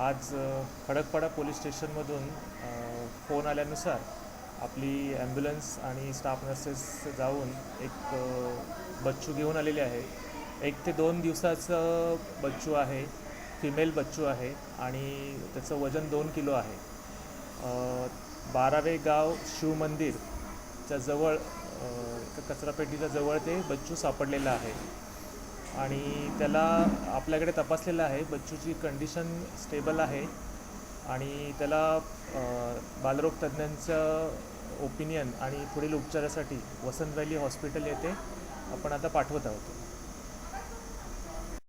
आज खडकपाडा पोलीस स्टेशनमधून फोन आल्यानुसार आपली ॲम्ब्युलन्स आणि स्टाफ नर्सेस जाऊन एक बच्चू घेऊन आलेले आहे. एक ते दोन दिवसाचं बच्चू आहे फिमेल बच्चू आहे आणि त्याचं वजन दोन किलो आहे. बारावे गाव शिवमंदिरच्या जवळ कचरापेटीच्या जवळ ते बच्चू सापडलेलं आहे. आणि त्याला आपल्याकडे तपासलेलं आहे. बच्चूची कंडिशन स्टेबल आहे. आणि त्याला बालरोग तज्ज्ञांचं ओपिनियन आणि पुढील उपचारासाठी वसंत व्हॅली हॉस्पिटल येथे आपण आता पाठवत आहोत.